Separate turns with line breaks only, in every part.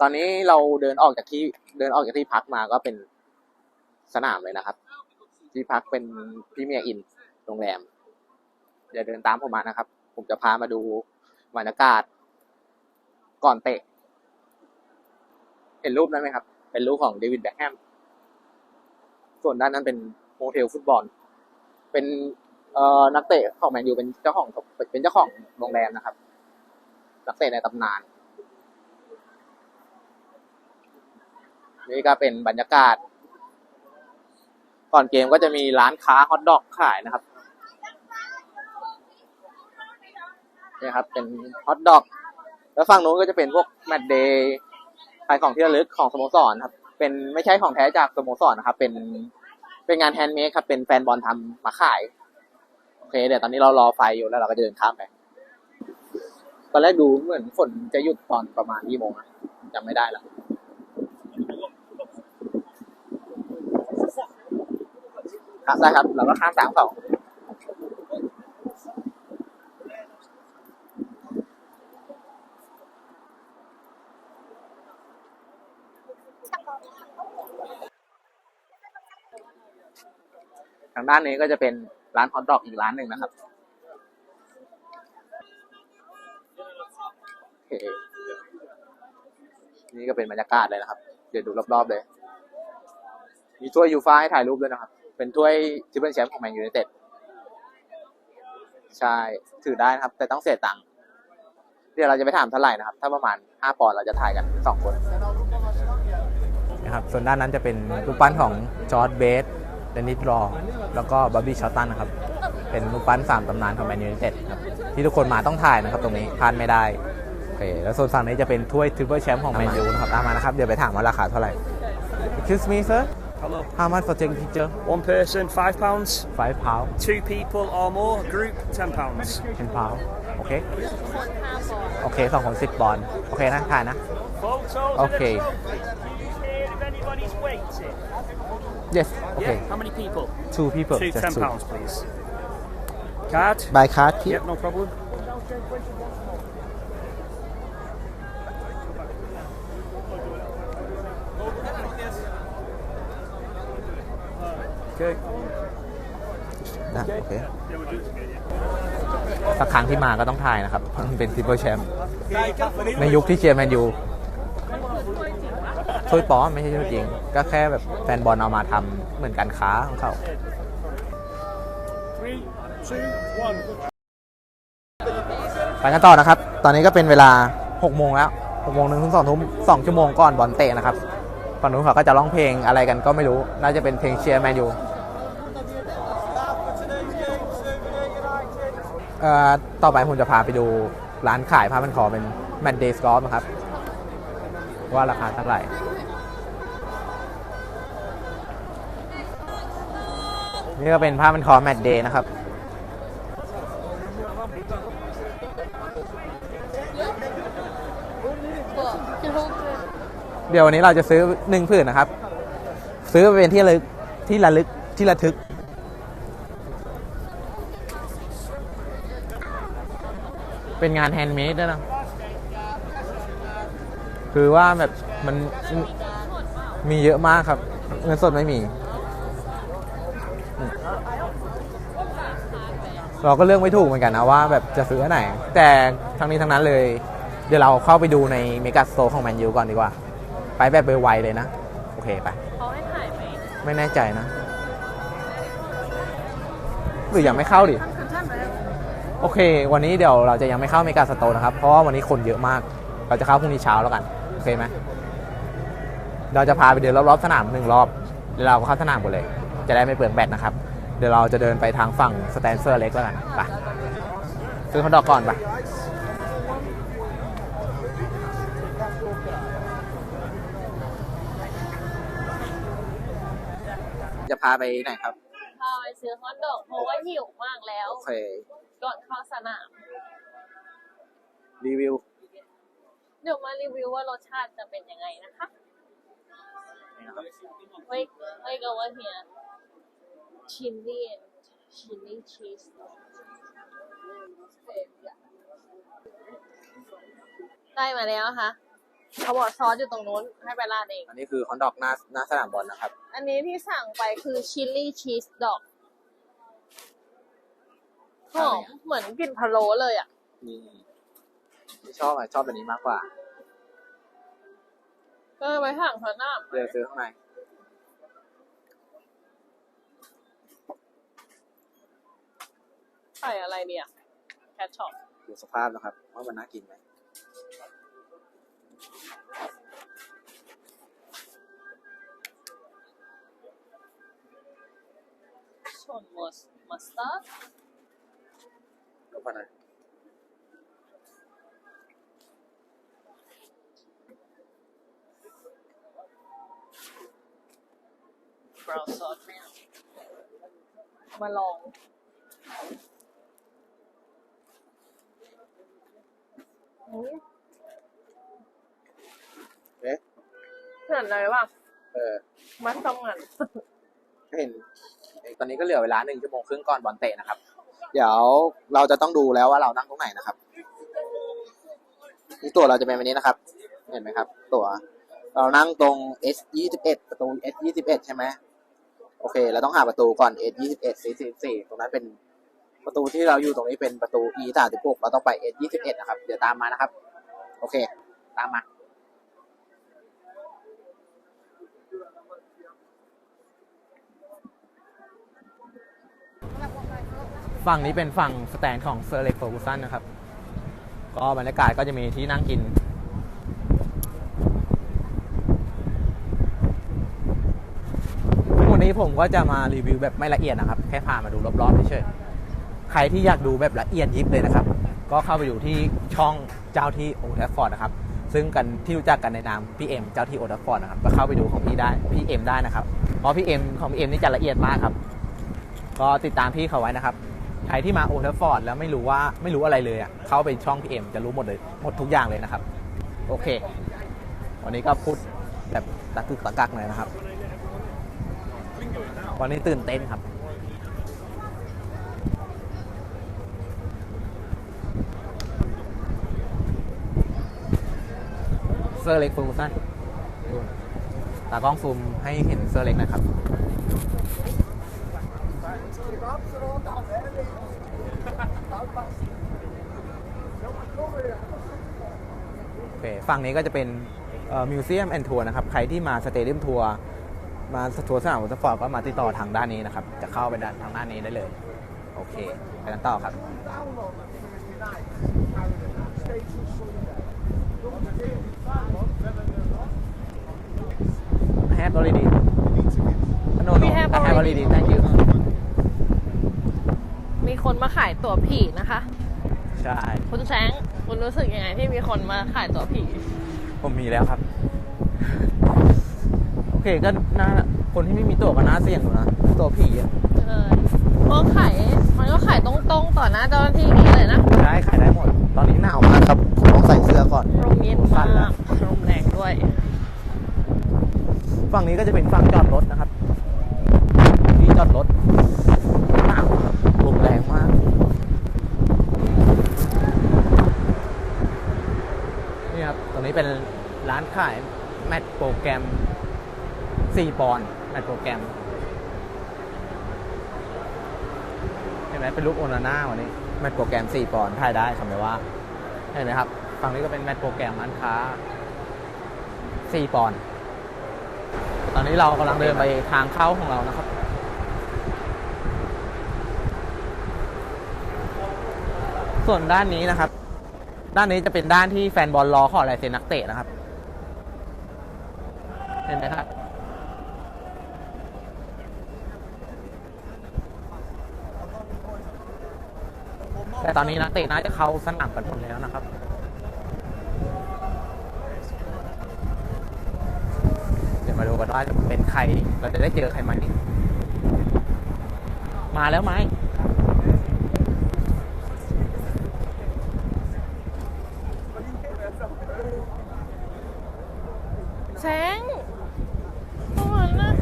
ตอนนี้เราเดินออกจากที่เดินออกจากที่พักมาก็เป็นสนามเลยนะครับ ที่พักเป็นพรีเมียร์อินโรงแรมเดี๋ยวเดินตามผมมานะครับ ผมจะพามาดูบรรยากาศ ก่อนเตะ เห็นรูปนั้นไหมครับ เป็นรูปของเดวิดแบ็คแฮมส่วนด้านนั้นเป็นโมเทลฟุตบอล เป็นเอ่อนักเตะของแมนยูเป็นเจ้าของเป็นเจ้าของโรงแรมนะครับ นักเตะในตำนาน นี่ก็เป็นบรรยากาศ ก่อนเกมก็จะมีร้านค้าฮอทดอกขายนะครับนี่ครับ เป็นฮอทดอก แล้วฝั่งนู้นก็จะเป็นพวกแมตเดย์ขายของที่ระลึกของสโมสรครับ เป็นไม่ใช่ของแท้จากสโมสรนะครับ เป็นเป็นงานแฮนด์เมดครับ เป็นแฟนบอลทำมาขาย โอเค เดี๋ยวตอนนี้เรารอไฟอยู่แล้วเราก็จะเดินข้ามไป ตอนแรกดูเหมือนฝนจะหยุดตอนประมาณกี่โมงอะจำไม่ได้แล้ว ครับได้ครับ เราก็ข้ามสามสองทางด้านนี้ก็จะเป็นร้านฮอทดอกอีกร้านหนึ่งนะครับนี่ก็เป็นบรรยากาศเลยนะครับ เดี๋ยวดูรอบๆเลย มีถ้วยยูฟ่าให้ถ่ายรูปด้วยนะครับ เป็นถ้วยทริปเปิลแชมป์ของแมนยูไนเต็ดใช่ ถือได้นะครับ แต่ต้องเสียตังค์เดี๋ยวเราจะไปถามเท่าไหร่นะครับ ถ้าประมาณห้าปอนด์เราจะถ่ายกันสองคน
นะครับส่วนด้านนั้นจะเป็นรูปปั้นของจอร์ดเบสเดนิสรอ แล้วก็บับบี้ชอตตันนะครับ เป็นรูปปั้นสามตำนานของแมนยูไนเต็ดครับที่ทุกคนมาต้องถ่ายนะครับตรงนี้พลาดไม่ได้โอเคแล้วโซนฝั่งนี้จะเป็นถ้วยทริปเปิลแชมป์ของแมนยูนะครับตามมานะครับ เดี๋ยวไปถามว่าราคาเท่าไหร่ Excuse me sir
Hello.
how much for taking picture
One person, five pounds.
five pound
Two people or more, group, ten pounds.
ten pound โอเคโอเคสองคนสิบปอนด์โอเคนะถ่ายนะ
Photos
Okay.
of the trophy. Do you hear if anybody's waiting?
yes okay
Yeah. How many people?
two people
Two,
just
ten
two
pounds, please. Card?
by card please
Yep, no problem. Okay.
นะโอเคสักครั้งที่มาก็ต้องถ่ายนะครับเพราะมันเป็นทริปเปิลแชมป์ในยุคที่เชียร์แมนยูถ้วยป้อมไม่ใช่ถ้วยจริง ก็แค่แบบแฟนบอลเอามาทำเหมือนการค้าของเขา ไปกันต่อนะครับ ตอนนี้ก็เป็นเวลา 6 โมงแล้ว 6 โมงหนึ่งถึง2ทุ่ม2ชั่วโมงก่อนบอลเตะนะครับฝั่งนู้นเขาก็จะร้องเพลงอะไรกันก็ไม่รู้ น่าจะเป็นเพลงเชียร์แมนยู ต่อไปผมจะพาไปดูร้านขายผ้าพันคอเป็นแมนเดสกอล์ฟนะครับ ว่าราคาเท่าไหร่นี่ก็เป็นผ้าพันคอแมตเดย์นะครับ เดี๋ยววันนี้เราจะซื้อหนึ่งผืนนะครับ ซื้อไปเป็นที่ระลึกที่ระลึกที่ระทึก เป็นงานแฮนด์เมดด้วยนะคือว่าแบบมันมีเยอะมากครับ เงินสดไม่มี เราก็เลือกไม่ถูกเหมือนกันนะว่าแบบจะซื้ออันไหน แต่ทั้งนี้ทั้งนั้นเลย เดี๋ยวเราเข้าไปดูในเมกาสโตร์ของแมนยูก่อนดีกว่า ไปแบบไวๆเลยนะ โอเคไป
เขาให้ถ่ายไหม
ไม่แน่ใจนะ หรือยังไม่เข้าดิ โอเค วันนี้เดี๋ยวเราจะยังไม่เข้าเมกาสโตร์นะครับ เพราะว่าวันนี้คนเยอะมาก เราจะเข้าพรุ่งนี้เช้าแล้วกัน โอเคไหมเราจะพาไปเดินรอบๆสนามหนึ่งรอบเดี๋ยวเราก็เข้าสนามกันเลย จะได้ไม่เปลืองแบตนะครับ เดี๋ยวเราจะเดินไปทางฝั่งสแตนเซอร์เล็กแล้วกัน ไปซื้อฮอทดอกก่อนไป
จะพาไปไหนครับ
พาไปซื้อฮอทดอกเพราะว่าหิวมากแล้ว
โอเค
ก่อนเข้าสนาม
รีวิว
เดี๋ยวมารีวิวว่ารสชาติจะเป็นยังไงนะคะ
นี่นะครับ
เฮ้ยเฮ้ยก็ว่าเฮียชินลี่ชินลี่ชีสได้มาแล้วค่ะเขาบอกซอสอยู่ตรงนู้นให้ไปราดเอง
อันนี้คือฮอนดอกหน้าหน้าสนามบอลนะครับ
อันนี้ที่สั่งไปคือชิลลี่ชีสดอก หอมเหมือนกลิ่นพะโล้เลยอะ
นี่ที่ชอบอะชอบแบบนี้มากกว่า
ก็เลยไปสั่งเถอะหน้า
เดี๋ยวซื้อข้างใน
ใส่อะไรดีอะแคชช็อป
ดูสภาพนะครับ ว่ามันน่ากินไหม
ส่วนมัสมัสตาร์ด
ก็พอนะ
บราวน์ซอสเนี่ยมาลองอืม
เอ๊ะ
เห็นเลยว่า
เออ
มัสตอร์ด
เห็นเอ้ยตอนนี้ก็เหลือเวลาหนึ่งชั่วโมงครึ่งก่อนบอลเตะนะครับ เดี๋ยวเราจะต้องดูแล้วว่าเรานั่งตรงไหนนะครับนี่ตัวเราจะเป็นวันนี้นะครับ เห็นไหมครับ ตัวเรานั่งตรง S ยี่สิบเอ็ดประตู S ยี่สิบเอ็ดใช่ไหมโอเค เราต้องหาประตูก่อน S ยี่สิบเอ็ดสี่สี่ตรงนั้นเป็นประตูที่เราอยู่ตรงนี้เป็นประตู E สามสิบหกเราต้องไป S ยี่สิบเอ็ดนะครับ เดี๋ยวตามมานะครับ โอเค ตามมา
ฝั่งนี้เป็นฝั่งสแตนของเซอร์เล็กเฟอร์กูสันนะครับ ก็บรรยากาศก็จะมีที่นั่งกิน วันนี้ผมก็จะมารีวิวแบบไม่ละเอียดนะครับ แค่พามาดูรอบๆเฉยๆใครที่อยากดูแบบละเอียดยิบเลยนะครับ ก็เข้าไปอยู่ที่ช่องเจ้าที่โอทัฟฟอร์ดนะครับ ซึ่งกันที่รู้จักกันในนามพี่เอ็มเจ้าที่โอทัฟฟอร์ดนะครับ ก็เข้าไปดูของพี่ได้พี่เอ็มได้นะครับ เพราะพี่เอ็มของพี่เอ็มนี่จะละเอียดมากครับ ก็ติดตามพี่เขาไว้นะครับ ใครที่มาโอเทอร์ฟอร์ดแล้วไม่รู้ว่าไม่รู้อะไรเลยอะเข้าไปช่องพี่เอ็มจะรู้หมดเลยหมดทุกอย่างเลยนะครับ โอเค วันนี้ก็พูดแบบตะกึกตะกักหน่อยนะครับ วันนี้ตื่นเต้นครับเซอร์เล็กฟูมซันตากล้องซูมให้เห็นเซอร์เล็กนะครับ โอเคฝั่งนี้ก็จะเป็นมิวเซียมแอนทัวร์นะครับ ใครที่มาสเตเดียมทัวร์มาทัวร์สนามวอเตอร์ฟอร์ดก็มาติดต่อทางด้านนี้นะครับ จะเข้าไปด้านทางด้านนี้ได้เลย โอเคไปกันต่อครับ I have already no no
We have
I have
already
thank you
มีคนมาขายตั๋วผีนะคะ
ใช่
คุณแซงคุณรู้สึกยังไงที่มีคนมาขายตั๋วผี
ผมมีแล้วครับ โอเคก็น่าคนที่ไม่มีตั๋วก็น่าเสี่ยงอยู่นะตั๋วผีอะ
เออเพราะขายมันก็ขายตรงๆต่อหน้าเจ้าหน้าที่นี้เลยนะ
ได้ขายได้หมด ตอนนี้หนาวมากครับผมต้องใส่เสื้อก่อน
ลมเย็น
สั้
มาน
แล้ว
กลมแรงด้วย
ฝั่งนี้ก็จะเป็นฝั่งจอดรถนะครับ ที่จอดรถหนาวครับลมแรงมาก นี่ครับ ตรงนี้เป็นร้านขายแมตช์โปรแกรม 4 ปอนด์แมตช์โปรแกรม เห็นไหมเป็นรูปโอนาน่าวันนี้ แมตโปรแกรม 4 ปอนด์ถ่ายได้ทำไมว่า เห็นไหมครับ ฝั่งนี้ก็เป็นแมตโปรแกรมร้านค้า 4 ปอนด์ตอนนี้เรากำลังเดินไปทางเข้าของเรานะครับส่วนด้านนี้นะครับ ด้านนี้จะเป็นด้านที่แฟนบอลรอขอลายเซ็นนักเตะนะครับ เห็นไหมครับ แต่ตอนนี้นักเตะน่าจะเข้าสนามกันหมดแล้วนะครับเดี๋ยวมาดูกันว่าจะเป็นใครเราจะได้เจอใครไหมมาแล้วไหม
แซงตรงนั้นนะ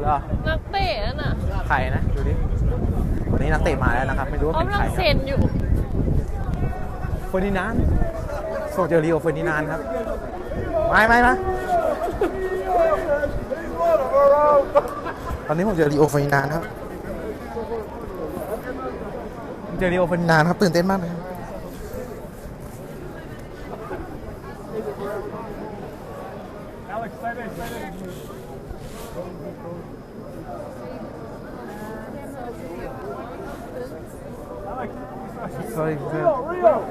เหรอ
นักเตะนั่นน่ะ
ใครนะ ดูดิ วันนี้นักเตะมาแล้วนะครับ ไม่รู้ว่า
เขา
เป็น
กำ
ใค
ลั
รงครับ
เซ็นอยู่
เฟอร์ดินานด์โซเจอริโอเฟอร์ดินานด์ครับไม่ไม่มาตอนนี้ผมเจอรีโอฟานินานครับเจอรีโอฟานินานครับตื่นเต้นมากเลย ครับ
Alex, stay there, stay there.
sorry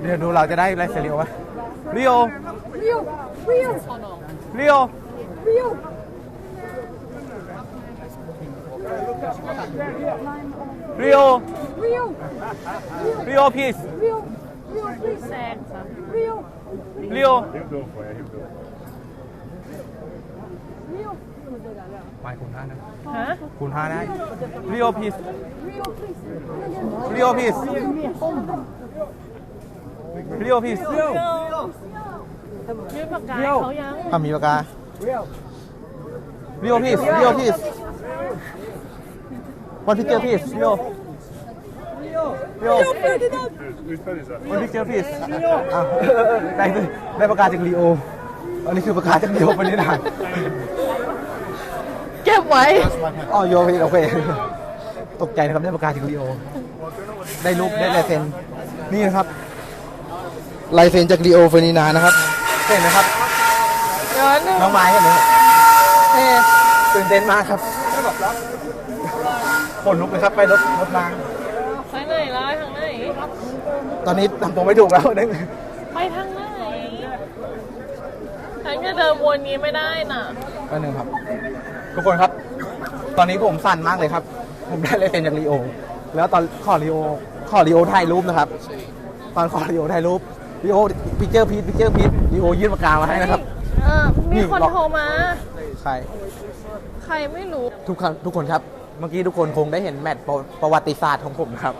เดี๋ยวดูเราจะได้ไลฟ์เซรีโอไหมรีโอ
Rio, Rio,
รีโอ
Rio.
รีโอ
Rio,
รีโอ please
Rio, Rio, please. Rio,
รีโอ
He'll go for it, he'll go.
Rio,
ไปคูณห้านะ
ฮะ
คูณห้าได้รีโอ please
Rio, please.
รีโอ please รีโอ please
ยืมปากกาให้เขายัง
อะมีปากการีโอ please รีโอ please one picture please รีโอรีโอ
Whose pen is that?
one picture please อะได้ได้ปากกาจากรีโอ อันนี้คือปากกาจากรีโอปณิธาน
เก็บไว้
อ๋อโยพี่โอเคตกใจนะครับได้ปากกาจากรีโอได้รูปได้ลายเซ็นนี่นะครับลายเซ็นจากรีโอเฟอร์นินานนะครับเห็นไหมครับ
เงิน
น้องไม้กันเลยเอ๊ะตื่นเต้นมากครับขนลุกเลยครับไปรถรถราง
ไปไหนล่ะทางไหน
ตอนนี้ทำตัวไม่ถูกแล้วนึก
ไปทางไหนฉันจะเดินวนนี้ไม่ได้น่ะ
ก็หนึ่งครับ ทุกคนครับ ตอนนี้ผมสั่นมากเลยครับ ผมได้ลายเซ็นจากรีโอ แล้วตอนขอรีโอขอรีโอถ่ายรูปนะครับ ตอนขอรีโอถ่ายรูปรีโอพิเจอร์พีทพิเจอร์พีทรีโอยื่นปากกามาให้นะครับ
เออมีคนโทรมา
ใช่
ใครไม่รู้
ทุกคนทุกคนครับ เมื่อกี้ทุกคนคงได้เห็นแมตช์ประประวัติศาสตร์ของผมนะครับ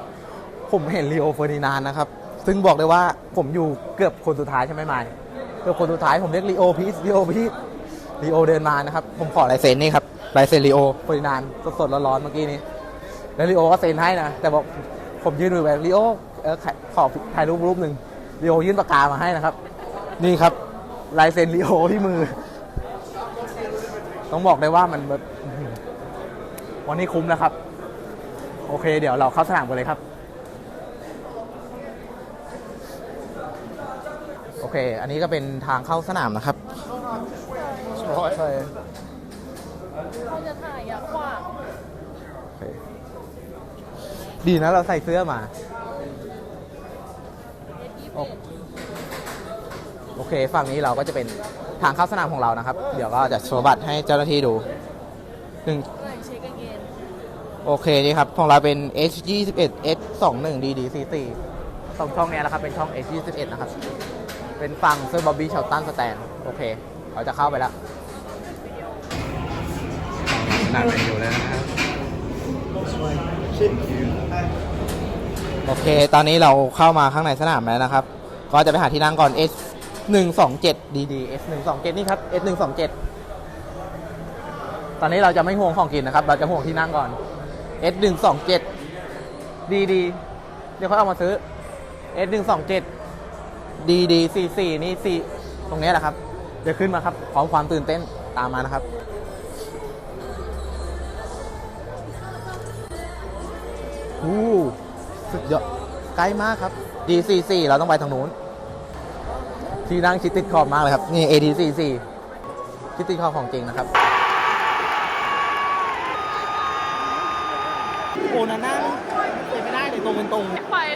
ผมเห็นลีโอเฟอร์ดินานด์นะครับ ซึ่งบอกเลยว่าผมอยู่เกือบคนสุดท้ายใช่ไหมไมค์เกือบคนสุดท้ายผมเรียกลีโอพีซลีโอพีซ ลีโอเดินมานะครับ ผมขอลายเซ็นนี่ครับลายเซ็นลีโอเฟอร์ดินานสดๆร้อนๆเมื่อกี้นี้ แล้วลีโอก็เซ็นให้นะ แต่บอกผมยื่นมือไปลีโอเออขอถ่ายรูปรูปหนึ่งลีโอยื่นปากกามาให้นะครับ นี่ครับลายเซ็นลีโอที่มือ ต้องบอกเลยว่ามันแบบวันนี้คุ้มแล้วครับ โอเค เดี๋ยวเราเข้าสนามกันเลยครับ โอเค อันนี้ก็เป็นทางเข้าสนามนะครับ ใช่
เขาจะถ่ายอยากขวาง
โอเคดีนะเราใส่เสื้อมาโอโอเค ฝั่งนี้เราก็จะเป็นทางเข้าสนามของเรานะครับ เดี๋ยวก็จะโชว์บัตรให้เจ้าหน้าที่ดูหนึ่ง
เลยเช็คเกน
โอเคนี่ครับ ของเราเป็น H 2 1 S 2 1 DD C 4สองช่องเนี้ยนะครับ เป็นช่อง H 2 1นะครับ เป็นฝั่งเซอร์บอบบี้ชาวตันสแตน โอเค เราจะเข้าไปแล้ว หนักเป็นอยู่แล้วนะครับ โอเค ตอนนี้เราเข้ามาข้างในสนามแล้วนะครับ ก็จะไปหาที่นั่งก่อน S 1 2 7 DD S 1 2 7นี่ครับ S 1 2 7ตอนนี้เราจะไม่ห่วงของกินนะครับ เราจะห่วงที่นั่งก่อน S 1 2 7 DD เดี๋ยวเขาเอามาซื้อ S 1 2 7 DD 4 4นี่4ตรงนี้แหละครับ เดี๋ยวขึ้นมาครับพร้อมความตื่นเต้นตามมานะครับ อู้สุดยอดใกล้มากครับ D44 เราต้องไปทางนู้น ที่นั่งชิดติดขอบมากเลยครับ นี่ AD44 ชิดติดขอบของจริงนะครับโอ้นะนั่งเป็นไม่ได้เลยตรงเป็นตรง
ไปได้ไงอะ